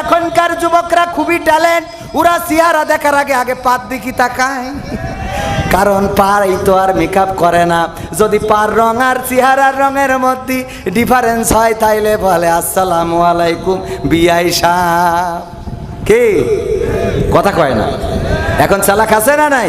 এখনকার যুবকরা খুবই ট্যালেন্ট, ওরা চেহারা দেখার আগে আগে পাত দিকি তাকায়। কারণ পার এই তো আর মেকআপ করে না। যদি পার রং আর চেহারার রঙের মধ্যে ডিফারেন্স হয়, তাইলে বলে, আসসালামু আলাইকুম বিআই সাহ কে? কথা কয় না। এখন চালাক আছে না নাই?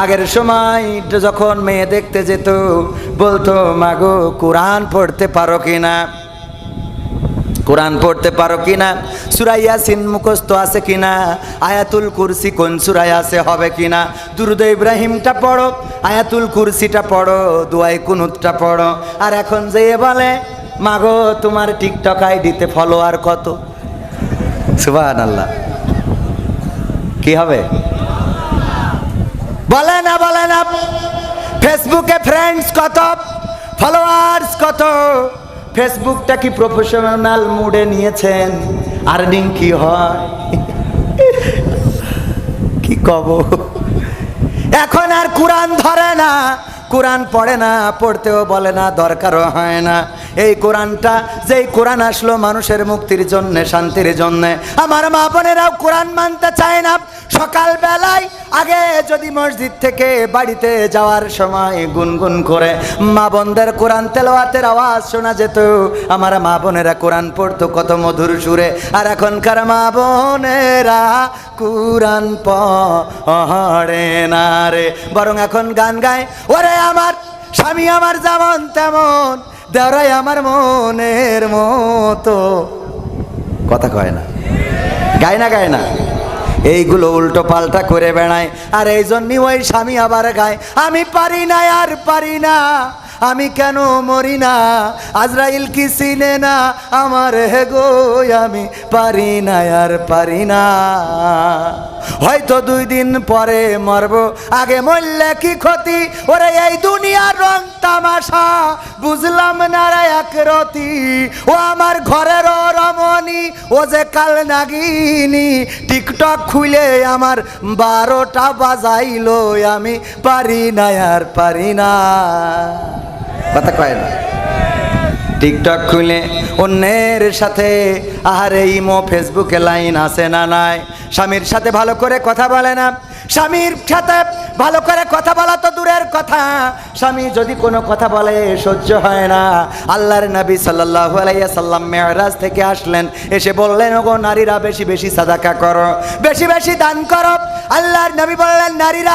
আগের সময় যখন মেয়ে দেখতে যেত, বলতো মাগো কোরআন পড়তে পারো কিনা? কোরআন পড়তে পারো কিনা? সুরাইয়া সিন মুখস্থ আছে কিনা? আয়াতুল কুরসি কোন সুরাই আছে হবে কিনা? দুরুদ ইব্রাহিমটা পড়ো, আয়াতুল কুরসিটা পড়ো দুয়াই কুনুতটা পড়ো। আর এখন যে বলে মাগো তোমার টিকটক আইডিতে ফলোয়ার কত? সুবাহ আল্লাহ কি হবে? বলে না বলে না। ফেসবুকে ফ্রেন্ডস কত? ফলোয়ার্স কত? ফেসবুকটা কি প্রফেশনাল মুডে নিয়েছেন? আর্নিং কি হয়? কি কব? এখন আর কোরআন ধরে না। কোরআন পড়ে না, পড়তেও বলে না, দরকারও হয় না। এই কোরআনটা যেই কোরআন আসলো মানুষের মুক্তির জন্য, শান্তির জন্য। আমার মা বোনেরাও কোরআন মানতে চায় না। সকাল বেলায় আগে যদি মসজিদ থেকে বাড়িতে যাওয়ার সময় গুনগুন করে মা বোনদের কোরআন তেলাওয়াতের আওয়াজ শোনা যেত। আমার মা বোনেরা কোরআন পড়তো কত মধুর সুরে। আর এখনকার মা বোনেরা কোরআন পড়ে না রে। বরং এখন গান গায়, ওরে আমার স্বামী আমার যেমন তেমন, দেওরাই আমার মনের মতো। কথা কয় না। গায় না গায় না। এইগুলো উল্টো পাল্টা করে বেড়ায়। আর এই জন্যই ওই স্বামী আবার গায়, আমি পারি না, আর পারি না। আমি কেন মরি না? আজরাইল কি চিনে না? আমার হে গো, আমি পারি না, আর পারি না। হয়তো দুই দিন পরে মরব। আগে মরলে কি ক্ষতি? ওরে, এই দুনিয়ার রং তামাশা। বুঝলাম না রে এক রতি। ও আমার ঘরের রমণী, ও যে কাল নাগিনি। টিকটক খুলে আমার বারোটা বাজাইলো। আমি পারি না, আর পারি না। কথা কয় না। টিকটক খুলে অন্যের সাথে, আহারে ইমো, ফেসবুকে লাইন আছে না নাই? স্বামীর সাথে ভালো করে কথা বলে না। স্বামীর সাথে ভালো করে কথা বলা তো দূরের কথা। স্বামী যদি কোনো কথা বলে, সহ্য হয় না। আল্লাহর নবী সাল্লাল্লাহু আলাইহি সাল্লাম মেয়রাজ থেকে আসলেন। এসে বললেন, ওগো, নারীরা বেশি বেশি সাদাকা করো, বেশি বেশি দান করো। আল্লাহর নবী বললেন, নারীরা